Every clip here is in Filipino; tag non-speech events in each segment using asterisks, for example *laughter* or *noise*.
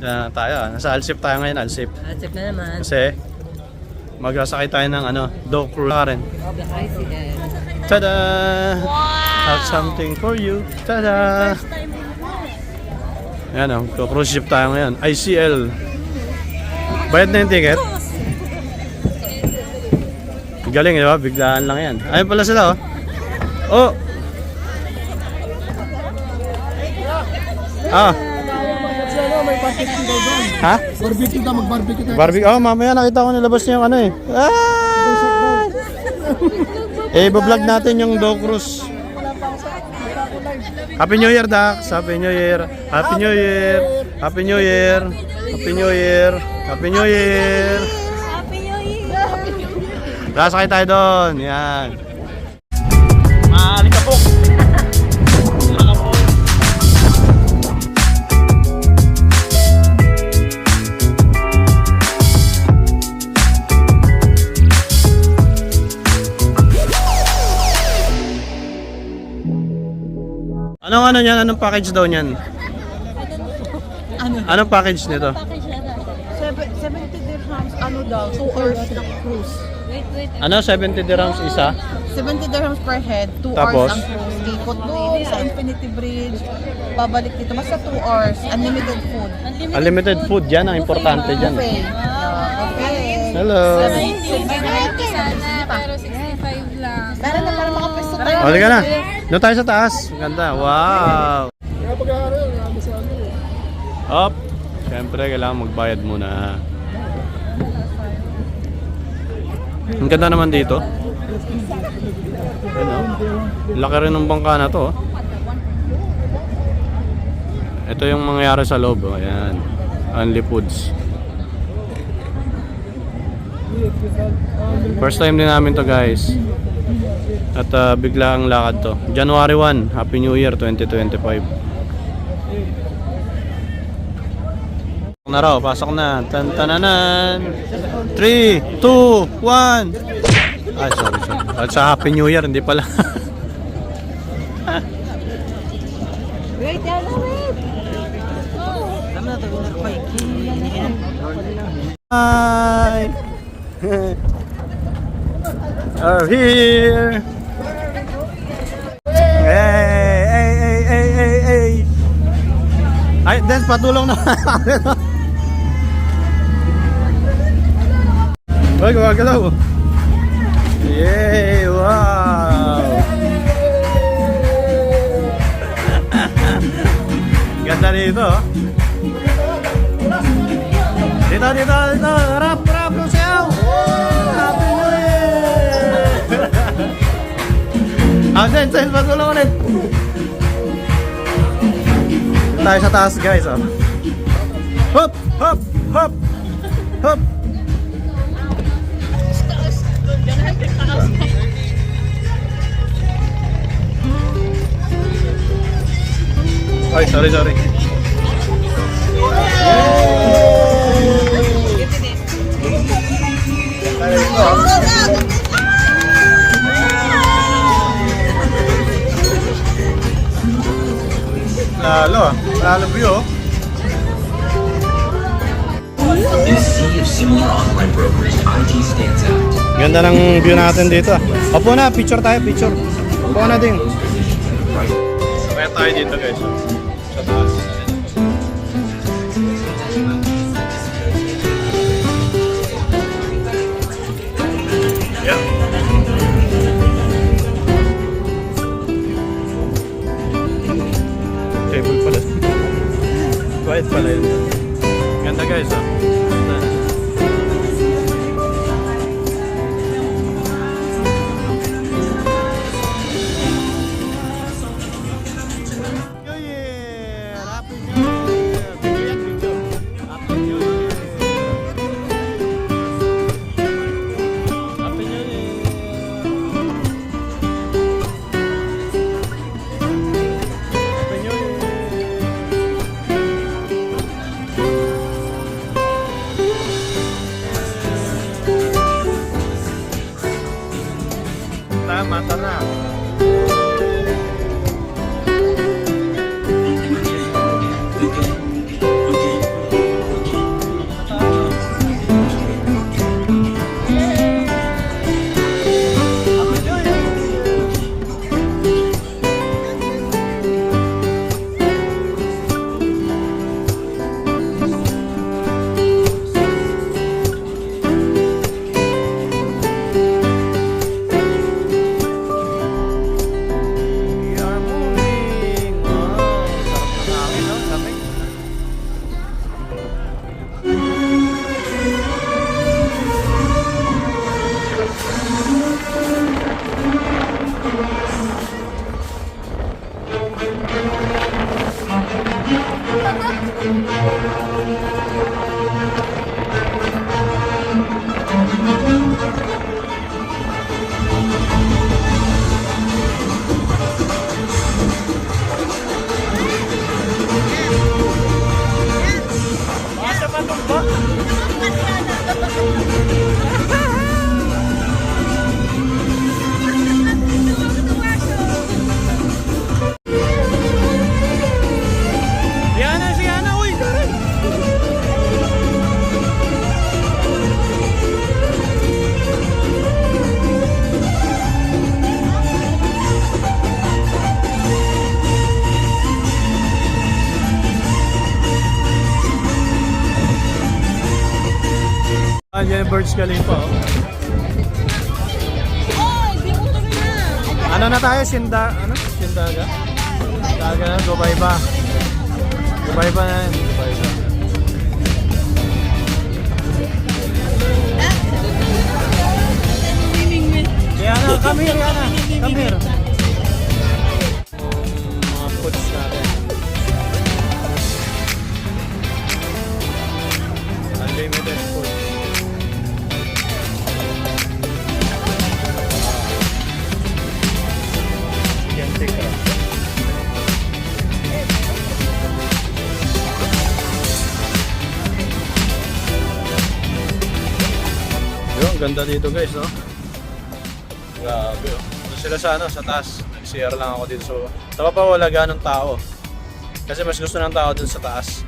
Yan tayo. ah. Nasa Alsip tayo ngayon, Alsip. Check na naman. Kasi magsasakay tayo ng ano, dog cruise na rin. Tada! Have something for you. Tada! Yan oh, cruise ship tayo ngayon. ICL. Bayad na yung ticket? Galing, di ba? Biglaan lang yan. Ayun pala sila, oh. Oh! Ah, ha? Barbecue ka, mag-barbecue tayo. Barbie, oh, mamaya nakita ko nilabas niya yung ano eh. Ah! eh, bablog natin yung dog cruise. Happy New Year, Dax. Happy New Year. Happy New Year. Happy New Year. Happy New Year. Happy New Year. Happy New Year! Lasakay tayo doon. Yan. Anong ano niyan? Anong package daw niyan? Ano? Anong package nito? Seven- 70 dirhams, ano daw, 2 hours ng cruise. Wait, wait. Ano 70 dirhams isa? 70 dirhams per head, 2 Tapos? hours ang cruise. Ikot doon sa Infinity Bridge, babalik dito. Basta 2 hours, unlimited food. Unlimited, food yan ang importante dyan. Buffet. Yeah, buffet. Hello. Hindi, 90 sana, pero 65 lang. Meron na para O, ka na. Doon tayo sa taas. Ganda. Wow. Up. Siyempre, kailangan magbayad muna. Ang ganda naman dito. Ano? Laki rin ng bangka na to. Ito yung mangyayari sa loob. Oh. Ayan. Only foods. First time din namin to guys. At ah, bigla ang lakad to. January 1, Happy New Year 2025. Pasok na raw, pasok na. Tan tananan. 3, 2, 1. Ay, sorry, sorry. At sa Happy New Year, hindi pala. Wait, yan na, wait. Hi! *laughs* Are here! Hey, hey, hey, hey, hey, hey! Ay, Dance, patulong na. *laughs* Uy, gumagalaw. Yay! Wow! *laughs* Ganda dito. oh. Dito, dito, dito. Rap, ah, Sen, Sen, patulong ulit. Tayo sa taas, guys, oh. Hop, hop, hop, hop. Ay, sorry, sorry. Online brokers, IG stands out. Ganda ng view natin dito ah. Opo na, picture tayo, picture. Opo na din. Kaya tayo dito guys. มาตรา 啊 Birds Khalifa, oh. Ano na tayo? Sinda, ano? Sindaga? Sindaga Dubai ba? Dubai ba na yan? Ganda dito guys, no? Grabe, oh. Doon sila sa ano, sa taas. Nag-CR lang ako dito. So, sa baba wala ganong tao. Kasi mas gusto ng tao dun sa taas.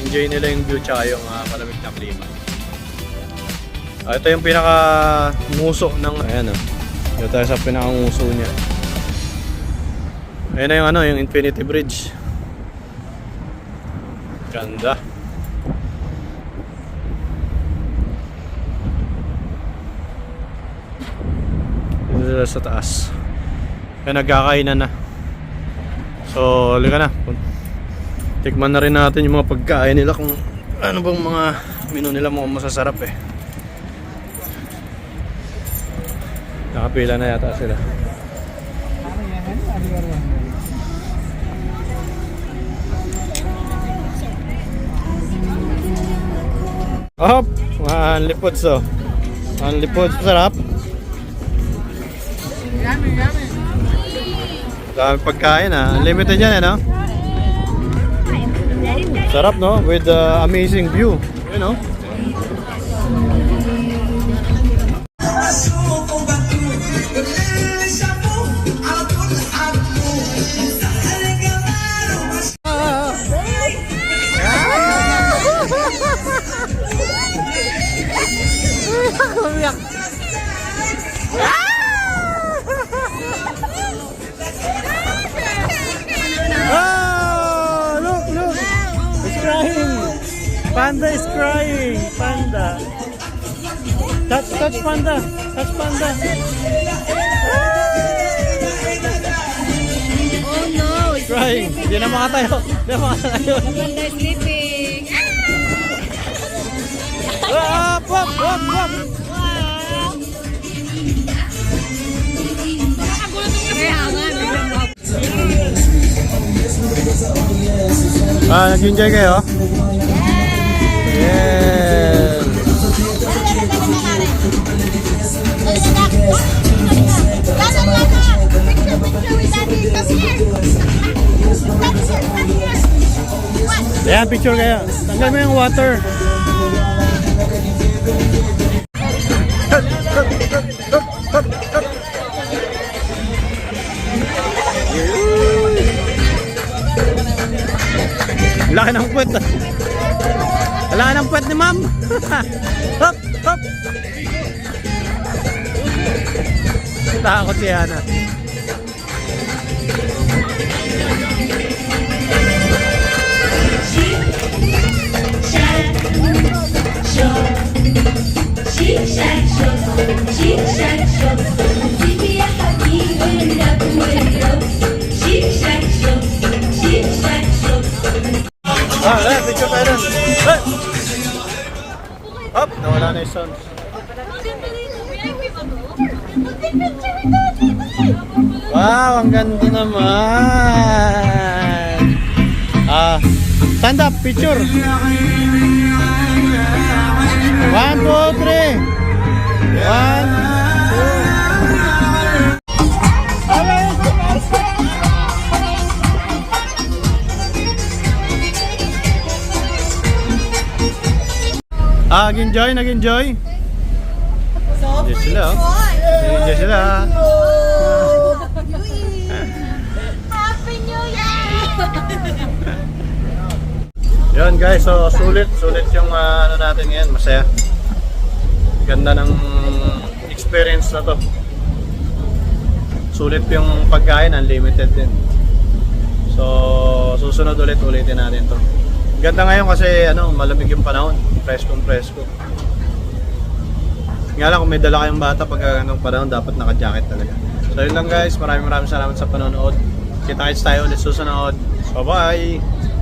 Enjoy nila yung view tsaka yung ah, malamig na klima. Ah, ito yung pinaka muso ng ayan oh. Dito tayo sa pinaka muso niya. Ayan na yung ano, yung Infinity Bridge. Ganda. Sila sa taas. Kaya nagkakainan na. So, halika na. Tikman na rin natin yung mga pagkain nila kung ano bang mga menu nila mukhang masasarap eh. Nakapila na yata sila. Hop! Mga lipods oh. Ang lipods sarap. Dami pagkain ah. Unlimited yan eh no? Sarap no? With the amazing view. You know? Panda is crying. Panda. Touch, touch panda. Touch panda. Oh no, It's crying. Hindi na makatayo. Hindi na makatayo. Panda sleeping. Wap, wap, wap. Kaya nga, biglang mga Ah, nag-enjoy kayo? Ayan, picture kayo. Tanggal mo yung water. Laki ng puwet. Laki ng puwet ni ma'am. *laughs* hop, hop. Takot si Hana. Ah, eh, picture tayo nun. Eh! Hop, nawala na yung sound. Wow, ang ganda naman. Ah, Stand up, picture. One, two, three. One, Ah, nag-enjoy, nag-enjoy. Enjoy sila, oh. Enjoy sila. Yun guys, so sulit, sulit yung ah, ano natin ngayon, masaya. Ganda ng experience na to. Sulit yung pagkain, unlimited din. So, susunod ulit ulitin natin to. Ganda ngayon kasi ano, malamig yung panahon, preskong presko. Nga lang kung may dala kayong bata pag ganong panahon, dapat naka-jacket talaga. So yun lang guys, maraming maraming salamat sa panonood. Kita-kits tayo ulit susunod. Bye-bye!